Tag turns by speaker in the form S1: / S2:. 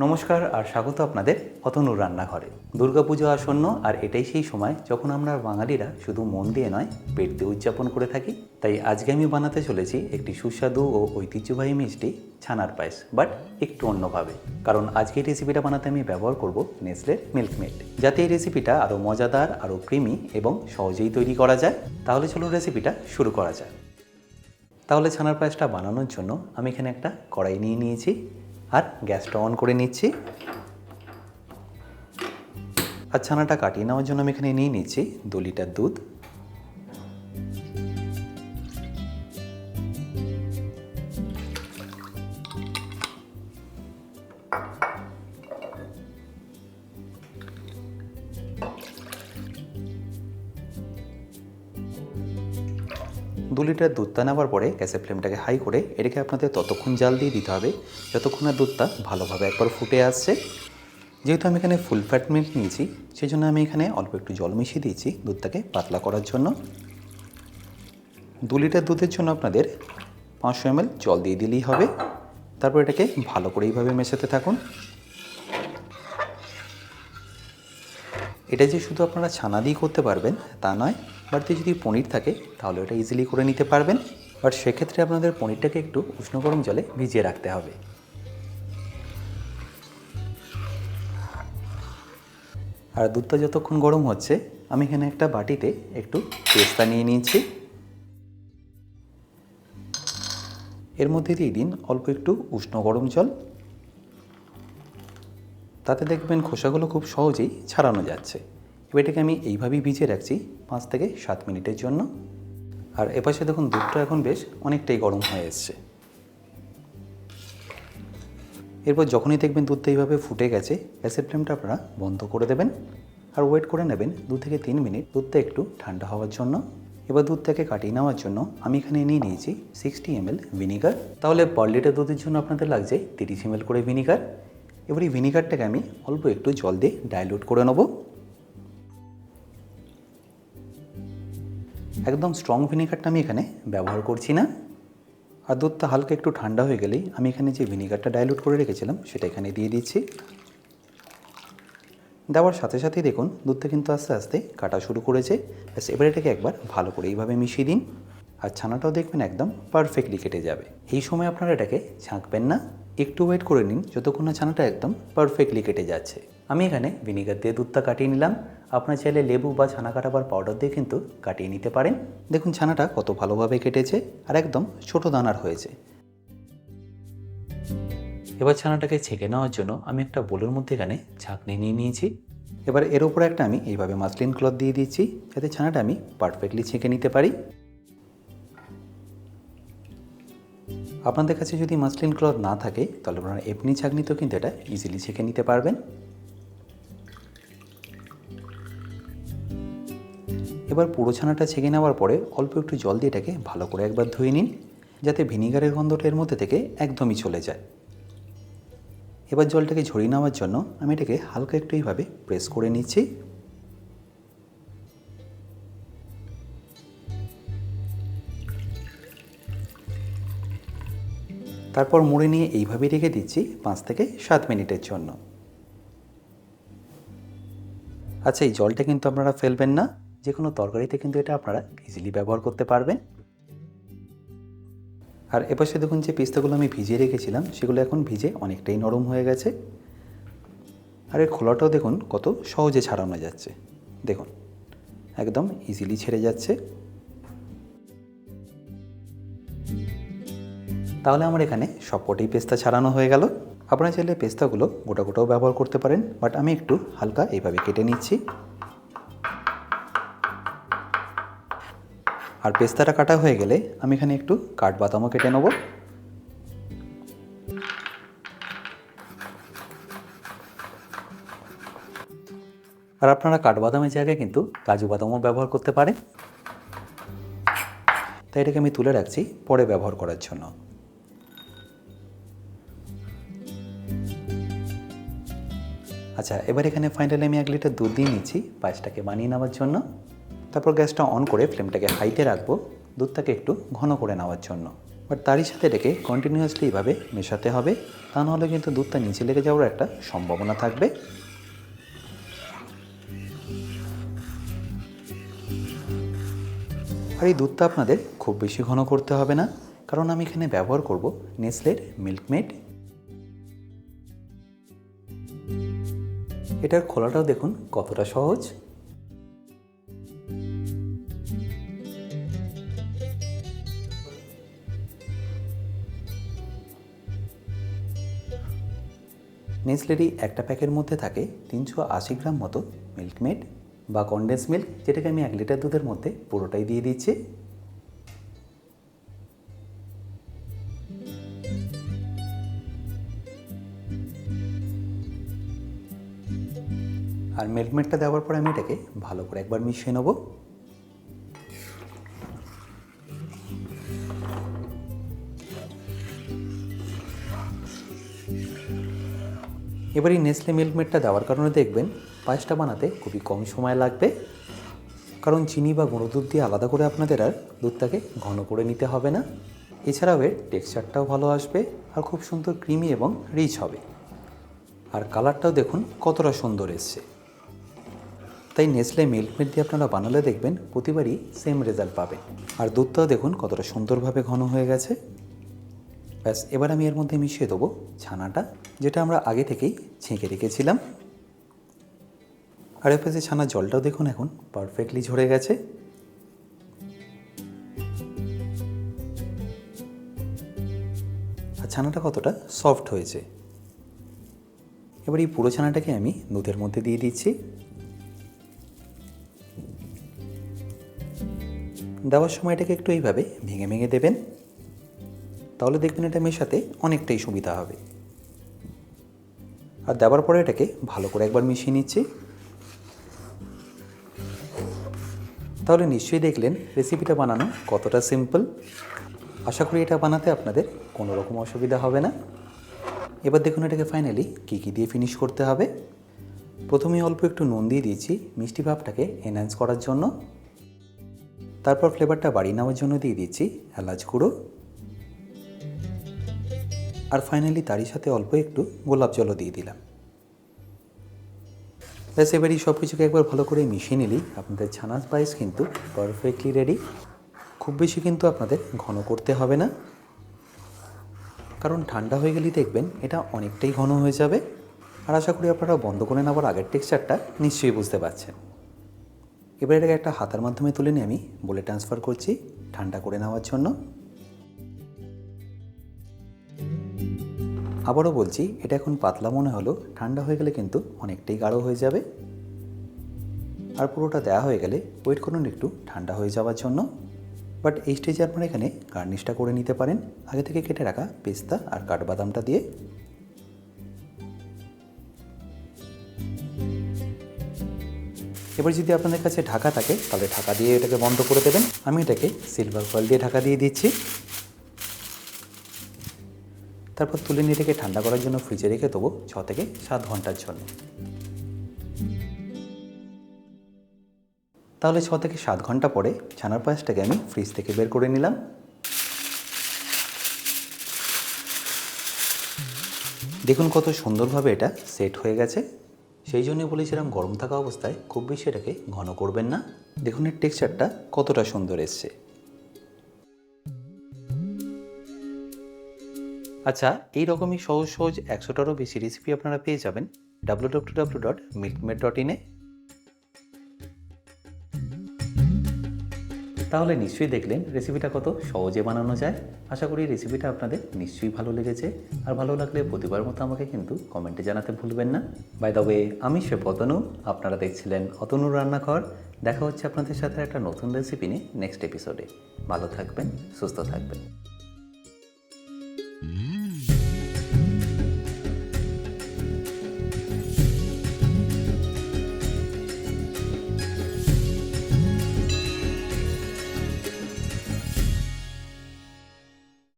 S1: নমস্কার আর স্বাগত আপনাদের অতনুর রান্নাঘরে। দুর্গাপুজো আসন্ন আর এটাই সেই সময় যখন আমরা বাঙালিরা শুধু মন দিয়ে নয়, পেট দিয়ে উদযাপন করে থাকি, তাই আজকে আমি বানাতে চলেছি একটি সুস্বাদু ও ঐতিহ্যবাহী মিষ্টি ছানার পায়েস, বাট একটু অন্যভাবে। কারণ আজকে এই রেসিপিটা বানাতে আমি ব্যবহার করব নেসলের মিল্কমেড। যাতে এই রেসিপিটা আরও মজাদার, আরও ক্রিমি এবং সহজেই তৈরি করা যায়, তাহলে চলুন রেসিপিটা শুরু করা যায় তাহলে ছানার পায়েসটা বানানোর জন্য আমি এখানে একটা কড়াই নিয়ে নিয়েছি। আর গ্যাসটা অন করে নিচ্ছি। আর ছানাটা কাটিয়ে নেওয়ার জন্য আমি এখানে নিয়ে নিচ্ছি দু লিটার দুধ। লিটার দুধটা নেওয়ার পরে গ্যাসের ফ্লেমটাকে হাই করে এটাকে আপনাদের ততক্ষণ জাল দিয়ে দিতে হবে। যতক্ষণ না দুধটা ভালোভাবে একবার ফুটে আসছে। যেহেতু আমি এখানে ফুল ফ্যাট মিল্ক নিয়েছি সেই জন্য আমি এখানে অল্প একটু জল মিশিয়ে দিয়েছি দুধটাকে পাতলা করার জন্য। দু লিটার দুধের জন্য আপনাদের পাঁচশো এমএল জল দিয়ে দিলেই হবে। তারপর এটাকে ভালো করে এইভাবে মেশাতে থাকুন। এটা যে শুধু আপনারা ছানা দিয়ে করতে পারবেন তা নয় বাড়িতে যদি পনির থাকে, তাহলে ওটা ইজিলি করে নিতে পারবেন। বাট সেক্ষেত্রে আপনাদের পনিরটাকে একটু উষ্ণ গরম জলে ভিজিয়ে রাখতে হবে। আর দুধটা যতক্ষণ গরম হচ্ছে, আমি এখানে একটা বাটিতে একটু পেস্তা নিয়ে নিয়েছি। এর মধ্যে দিয়ে দিন অল্প একটু উষ্ণ গরম জল। তাতে দেখবেন খোসাগুলো খুব সহজেই ছাড়ানো যাচ্ছে। এবার এটাকে আমি এইভাবেই ভিজিয়ে রাখছি পাঁচ থেকে সাত মিনিটের জন্য। আর এপাশে দেখুন দুধটা এখন বেশ অনেকটাই গরম হয়ে এসছে। এরপর যখনই দেখবেন দুধটা এইভাবে ফুটে গেছে, গ্যাসের ফ্লেমটা আপনারা বন্ধ করে দেবেন আর ওয়েট করে নেবেন দু থেকে তিন মিনিট দুধটা একটু ঠান্ডা হওয়ার জন্য। এবার দুধটাকে কাটিয়ে নেওয়ার জন্য আমি এখানে নিয়ে নিয়েছি সিক্সটি এমএল ভিনিগার। তাহলে পার লিটার দুধের জন্য আপনাদের লাগছে তিরিশ এমএল করে ভিনিগার। এবার এই ভিনিগারটাকে আমি অল্প একটু জল দিয়ে ডাইলুট করে নেব। একদম স্ট্রং ভিনিগারটা আমি এখানে ব্যবহার করছি না। আর দুধটা হালকা একটু ঠান্ডা হয়ে গেলেই আমি এখানে যে ভিনিগারটা ডাইলুট করে রেখেছিলাম, সেটা এখানে দিয়ে দিচ্ছি। দেওয়ার সাথে সাথেই দেখুন, দুধটা কিন্তু আস্তে আস্তে কাটা শুরু করেছে। ব্যাস, এবার এটাকে একবার ভালো করে এইভাবে মিশিয়ে দিন। আর ছানাটাও দেখবেন একদম পারফেক্টলি কেটে যাবে। এই সময় আপনারা এটাকে ছাঁকবেন না। একটু ওয়েট করে নিন, যতক্ষণ না ছানাটা একদম পারফেক্টলি কেটে যাচ্ছে। আমি এখানে ভিনিগার দিয়ে দুধটা কাটিয়ে নিলাম। আপনার চাইলে লেবু বা ছানা কাটাবার পাউডার দিয়ে কিন্তু কাটিয়ে নিতে পারেন। দেখুন ছানাটা কত ভালোভাবে কেটেছে আর একদম ছোট দানার হয়েছে। এবার ছানাটাকে ছেঁকে নেওয়ার জন্য আমি একটা বোলের মধ্যে এখানে ছাঁকনি নিয়ে নিয়েছি। এবার এর উপরে একটা আমি এইভাবে মাসলিন ক্লথ দিয়ে দিচ্ছি যাতে ছানাটা আমি পারফেক্টলি ছেঁকে নিতে পারি। আপনাদের কাছে যদি মাসলিন ক্লথ না থাকে তাহলে আপনারা এমনি ছাঁকনিতেও কিন্তু এটা ইজিলি ছেঁকে নিতে পারবেন। এবার পুরো ছানাটা ছেঁকে নেওয়ার পরে অল্প একটু জল দিয়ে এটাকে ভালো করে একবার ধুয়ে নিন, যাতে ভিনিগারের গন্ধটা এর মধ্যে থেকে একদমই চলে যায়। এবার জলটাকে ঝরিয়ে নেওয়ার জন্য আমি এটাকে হালকা একটু এইভাবে প্রেস করে নিচ্ছি। তারপর মুড়ে নিয়ে এইভাবেই রেখে দিচ্ছি পাঁচ থেকে সাত মিনিটের জন্য। আচ্ছা এই জলটা কিন্তু আপনারা ফেলবেন না। যে কোনো তরকারিতে কিন্তু এটা আপনারা ইজিলি ব্যবহার করতে পারবেন। আর এপাশে দেখুন যে পেস্তাগুলো আমি ভিজিয়ে রেখেছিলাম, সেগুলো এখন ভিজে অনেকটাই নরম হয়ে গেছে। আর এর খোলাটাও দেখুন কত সহজে ছাড়ানো যাচ্ছে। দেখুন, একদম ইজিলি ছেড়ে যাচ্ছে। তাহলে আমার এখানে সবকটাই পেস্তা ছাড়ানো হয়ে গেল। আপনারা চাইলে পেস্তাগুলো গোটা গোটাও ব্যবহার করতে পারেন, বাট আমি একটু হালকা এইভাবে কেটে নিচ্ছি। আর পেস্তাটা কাটা হয়ে গেলে আমি এখানে একটু কাঠবাদামও কেটে নেব। আর আপনারা কাঠবাদামের জায়গায় কিন্তু কাজু বাদামও ব্যবহার করতে পারেন। তাই এটাকে আমি তুলে রাখছি পরে ব্যবহার করার জন্য। আচ্ছা এবার এখানে ফাইনালি আমি এক লিটার দুধ দিয়ে নিচ্ছি পায়েসটাকে বানিয়ে নেওয়ার জন্য। তারপর গ্যাসটা অন করে ফ্লেমটাকে হাইতে রাখব দুধটাকে একটু ঘন করে নেওয়ার জন্য। বাট তারই সাথে এটাকে কন্টিনিউয়াসলি এইভাবে মেশাতে হবে, তা নাহলে কিন্তু দুধটা নিচে লেগে যাওয়ার একটা সম্ভাবনা থাকবে। আর এই দুধটা আপনাদের খুব বেশি ঘন করতে হবে না, কারণ আমি এখানে ব্যবহার করব নেসলের মিল্কমেড। এটার খোলাটাও দেখুন কতটা সহজ। নেসলেরই একটা প্যাকের মধ্যে থাকে তিনশো আশি গ্রাম মতো মিল্কমেড বা কনডেন্স মিল্ক যেটাকে আমি এক লিটার দুধের মধ্যে পুরোটাই দিয়ে দিচ্ছি। আর মিল্কমেডটা দেওয়ার পরে আমি এটাকে ভালো করে একবার মিশিয়ে নেব। এবার এই নেসলে মিল্কমেডটা দেওয়ার কারণে দেখবেন পায়েসটা বানাতে খুবই কম সময় লাগবে। কারণ চিনি বা গুঁড়ো দুধ দিয়ে আলাদা করে আপনাদের আর দুধটাকে ঘন করে নিতে হবে না। এছাড়াও এর টেক্সচারটাও ভালো আসবে আর খুব সুন্দর ক্রিমি এবং রিচ হবে। আর কালারটাও দেখুন কতটা সুন্দর এসছে। তাই নেসলে মিল্কমেড দিয়ে আপনারা বানালে দেখবেন প্রতিবারই সেম রেজাল্ট পাবেন। আর দুধটাও দেখুন কতটা সুন্দরভাবে ঘন হয়ে গেছে। ব্যাস, এবার আমি এর মধ্যে মিশিয়ে দেবো ছানাটা, যেটা আমরা আগে থেকেই ছেঁকে রেখেছিলাম। আর এর ছানার জলটাও দেখুন এখন পারফেক্টলি ঝরে গেছে। আর ছানাটা কতটা সফট হয়েছে। এবার এই পুরো ছানাটাকে আমি দুধের মধ্যে দিয়ে দিচ্ছি। দেওয়ার সময় এটাকে একটু এইভাবে ভেঙে ভেঙে দেবেন। তাহলে দেখবেন এটা মেশাতে অনেকটাই সুবিধা হবে। আর দেওয়ার পরে এটাকে ভালো করে একবার মিশিয়ে নিচ্ছি। তাহলে নিশ্চয়ই দেখলেন রেসিপিটা বানানো কতটা সিম্পল আশা করি এটা বানাতে আপনাদের কোনো রকম অসুবিধা হবে না। এবার দেখুন এটাকে ফাইনালি কী কী দিয়ে ফিনিশ করতে হবে। প্রথমে অল্প একটু নুন দিয়ে দিয়েছি মিষ্টি ভাবটাকে এনহ্যান্স করার জন্য। তারপর ফ্লেভারটা বাড়িয়ে নেওয়ার জন্য দিয়ে দিচ্ছি এলাচ গুঁড়ো। আর ফাইনালি তারই সাথে অল্প একটু গোলাপ জলও দিয়ে দিলাম। ব্যাস, এবারই সব কিছুকে একবার ভালো করে মিশিয়ে নিলেই আপনাদের ছানার পায়েস কিন্তু পারফেক্টলি রেডি খুব বেশি কিন্তু আপনাদের ঘন করতে হবে না। কারণ ঠান্ডা হয়ে গেলেই দেখবেন এটা অনেকটাই ঘন হয়ে যাবে। আর আশা করি আপনারা বন্ধ করে নেওয়ার আগের টেক্সচারটা নিশ্চয়ই বুঝতে পারছেন। এবার এটাকে একটা হাতার মাধ্যমে তুলে নিয়ে আমি বলে ট্রান্সফার করছি ঠান্ডা করে নেওয়ার জন্য। আবারও বলছি, এটা এখন পাতলা মনে হলো, ঠান্ডা হয়ে গেলে কিন্তু অনেকটাই গাঢ় হয়ে যাবে। আর পুরোটা দেওয়া হয়ে গেলে ওয়েট করুন একটু, ঠান্ডা হয়ে যাওয়ার জন্য। বাট এই স্টেজে আপনারা এখানে গার্নিশটা করে নিতে পারেন। আগে থেকে কেটে রাখা পেস্তা আর কাঠবাদামটা দিয়ে। এবার যদি আপনাদের কাছে ঢাকা থাকে, তাহলে ঢাকা দিয়ে এটাকে বন্ধ করে দেবেন। আমি এটাকে সিলভার ফয়েল দিয়ে ঢাকা দিয়ে দিচ্ছি। তারপর তুলে নিয়ে এটাকে ঠান্ডা করার জন্য ফ্রিজে রেখে দেবো ছ থেকে সাত ঘণ্টার জন্য। তাহলে ছ থেকে সাত ঘণ্টা পরে ছানার পায়েসটাকে আমি ফ্রিজ থেকে বের করে নিলাম। দেখুন কত সুন্দরভাবে এটা সেট হয়ে গেছে। সেই জন্যই বলেছিলাম গরম থাকা অবস্থায় খুব বেশি এটাকে ঘন করবেন না। দেখুন এর টেক্সচারটা কতটা সুন্দর এসছে। আচ্ছা এই রকমই সহজ সহজ একশোটারও বেশি রেসিপি আপনারা পেয়ে যাবেন W W W dot Milkmaid dot ইনে তাহলে নিশ্চয়ই দেখলেন রেসিপিটা কত সহজে বানানো যায়। আশা করি রেসিপিটা আপনাদের নিশ্চয়ই ভালো লেগেছে। আর ভালো লাগলে প্রতিবার মতো আমাকে কিন্তু কমেন্টে জানাতে ভুলবেন না। বাই ওয়ে আমি সে অতনু আপনারা দেখছিলেন অতনুর রান্নাঘর। দেখা হচ্ছে আপনাদের সাথে একটা নতুন রেসিপি নিয়ে নেক্সট এপিসোডে ভালো থাকবেন, সুস্থ থাকবেন।